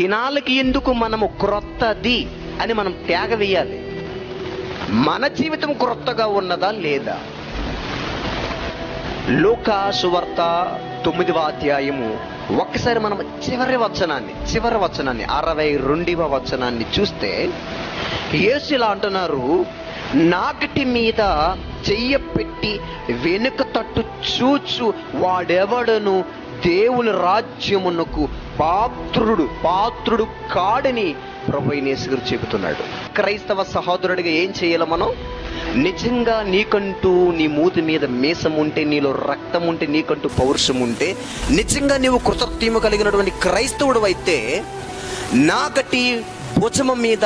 దినాలకి ఎందుకు మనము క్రొత్తది అని మనం త్యాగ వేయాలి మన జీవితం క్రొత్తగా ఉన్నదా లేదా? లోకా సువార్త తొమ్మిదవ అధ్యాయము. ఒక్కసారి మనం చివరి వచనాన్ని చివరి వచనాన్ని అరవై రెండవ వచనాన్ని చూస్తే యేసు ఇలా అంటున్నారు నాకటి మీద చెయ్య పెట్టి వెనుక తట్టు చూచు వాడెవడను దేవుని రాజ్యమునకు పాత్రుడు పాత్రుడు కాడని ప్రభు నేసుగురు చెబుతున్నాడు. క్రైస్తవ సహోదరుడిగా ఏం చేయాలి మనం? నిజంగా నీకంటూ నీ మూతి మీద మీసం ఉంటే నీలో రక్తం ఉంటే నీకంటూ పౌరుషం ఉంటే నిజంగా నీవు కృతజ్ఞమ కలిగినటువంటి క్రైస్తవుడు అయితే నాకటి భుజము మీద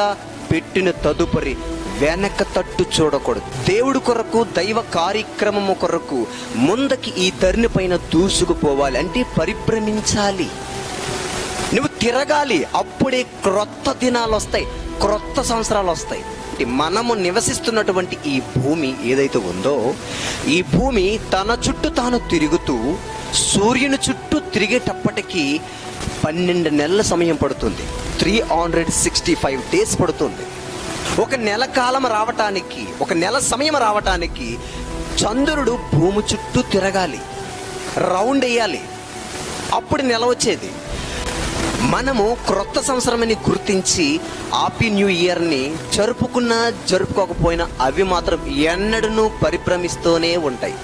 పెట్టిన తదుపరి వెనక తట్టు చూడకూడదు. దేవుడు కొరకు దైవ కార్యక్రమము కొరకు ముందకి ఈ ధరిని పైన దూసుకుపోవాలి. అంటే పరిభ్రమించాలి. నువ్వు తిరగాలి. అప్పుడే క్రొత్త దినాలు వస్తాయి. క్రొత్త సంవత్సరాలు వస్తాయి. అంటే మనము నివసిస్తున్నటువంటి ఈ భూమి ఏదైతే ఉందో ఈ భూమి తన చుట్టూ తాను తిరుగుతూ సూర్యుని చుట్టూ తిరిగేటప్పటికి పన్నెండు నెలల సమయం పడుతుంది. Three hundred sixty five days పడుతుంది. ఒక నెల కాలం రావటానికి ఒక నెల సమయం రావటానికి చంద్రుడు భూమి చుట్టూ తిరగాలి రౌండ్ వేయాలి. అప్పుడు నెల వచ్చేది. మనము క్రొత్త సంవత్సరమని గుర్తించి హ్యాపీ న్యూ ఇయర్ని జరుపుకున్నా జరుపుకోకపోయినా అవి మాత్రం ఎన్నడూ పరిభ్రమిస్తూనే ఉంటాయి.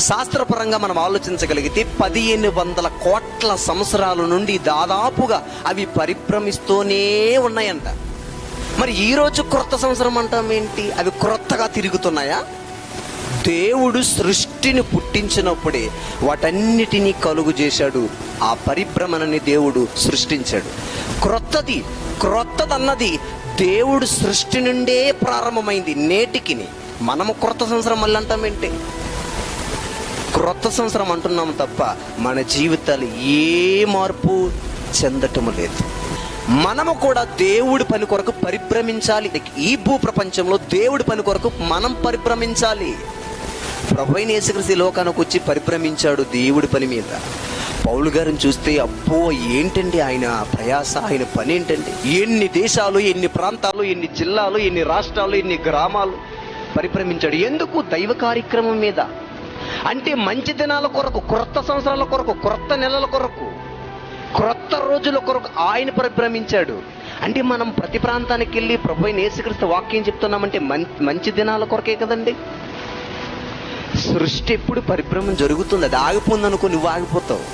శాస్త్రపరంగా మనం ఆలోచించగలిగితే పదిహేను వందల కోట్ల సంవత్సరాల నుండి దాదాపుగా అవి పరిభ్రమిస్తూనే ఉన్నాయంట. మరి ఈరోజు క్రొత్త సంవత్సరం అంటాం ఏంటి? అవి క్రొత్తగా తిరుగుతున్నాయా? దేవుడు సృష్టిని పుట్టించినప్పుడే వాటన్నిటినీ కలుగు చేశాడు. ఆ పరిభ్రమణని దేవుడు సృష్టించాడు. క్రొత్తది క్రొత్తదన్నది దేవుడు సృష్టి నుండే ప్రారంభమైంది నేటికి మనము క్రొత్త సంవత్సరం మళ్ళీ అంటామేంటి ఏంటి? క్రొత్త సంవత్సరం అంటున్నాము తప్ప మన జీవితాలు ఏ మార్పు చెందటం లేదు. మనము కూడా దేవుడి పని కొరకు పరిభ్రమించాలి. ఈ భూ ప్రపంచంలో దేవుడి పని కొరకు మనం పరిభ్రమించాలి. ప్రభు అయిన యేసుక్రీస్తు లోకానికి వచ్చి పరిభ్రమించాడు దేవుడి పని మీద. పౌలు గారిని చూస్తే అబ్బో ఏంటండి ఆయన ప్రయాస ఆయన పని ఏంటండి? ఎన్ని దేశాలు ఎన్ని ప్రాంతాలు ఎన్ని జిల్లాలు ఎన్ని రాష్ట్రాలు ఎన్ని గ్రామాలు పరిభ్రమించాడు. ఎందుకు? దైవ కార్యక్రమం మీద. అంటే మంచి దినాల కొరకు క్రొత్త సంవత్సరాల కొరకు క్రొత్త నెలల కొరకు. క్రొత్త రోజుల కొరకు ఆయన పరిభ్రమించాడు. అంటే మనం ప్రతి ప్రాంతానికి వెళ్ళి ప్రభు అయిన యేసుక్రీస్తు వాక్యం చెప్తున్నామంటే మంచి మంచి దినాల కొరకే కదండి? సృష్టి ఎప్పుడు పరిభ్రమం జరుగుతుంది. అది ఆగిపోందనుకో నువ్వు ఆగిపోతావు.